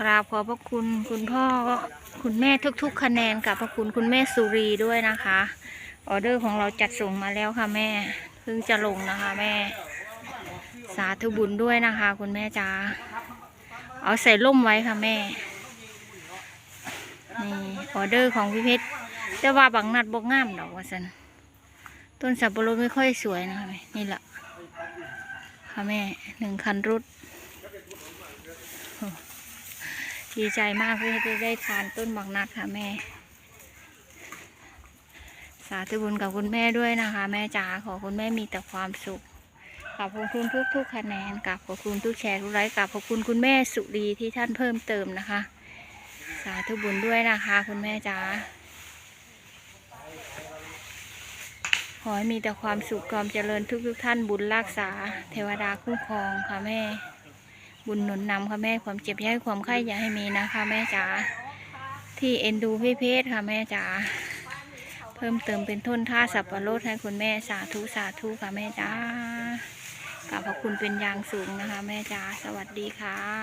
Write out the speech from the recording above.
กราบขอบพระคุณคุณพ่อคุณแม่ทุก ๆ คะแนนกับพระคุณคุณแม่สุรีด้วยนะคะ ออเดอร์ของเราจัดส่งมาแล้วค่ะแม่เพิ่งจะลงนะคะแม่ สาธุบุญด้วยนะคะ คุณแม่จ๋าเอาใส่ร่มไว้ค่ะแม่นี่ออเดอร์ของพี่เพชรแต่ว่าบางนัดบกงามดอกว่าสันต้นสับปะรดไม่ค่อยสวยนะคะแม่นี่แหละค่ะแม่หนึ่งคันรุด ดีใจมากที่ได้ได้ทานต้นบักนัดค่ะแม่ สาธุบุญกับคุณแม่ด้วยนะคะ แม่จ๋าขอคุณแม่มีแต่ความสุขขอบคุณทุกทุกคะแนนกับขอบคุณทุกแชร์ทุกไลค์กับขอบคุณคุณแม่สุรีที่ท่านเพิ่มเติมนะคะ สาธุบุญด้วยนะคะ คุณแม่จ๋าขอให้มีแต่ความสุขความเจริญทุกทุกๆท่านบุญรักษา เทวดาคุ้มครองค่ะแม่ บุญหนุนนำค่ะแม่ความเจ็บอย่าให้ความไข้อย่าให้มีนะคะแม่จ๋าที่เอ็นดูพี่เพชรค่ะแม่จ๋าเพิ่มเติมเป็นทุนท่าสับปะรดให้คุณแม่สาธุสาธุค่ะแม่จ๋ากราบขอบคุณเป็นอย่างสูงนะคะ แม่จ๋าสวัสดีค่ะ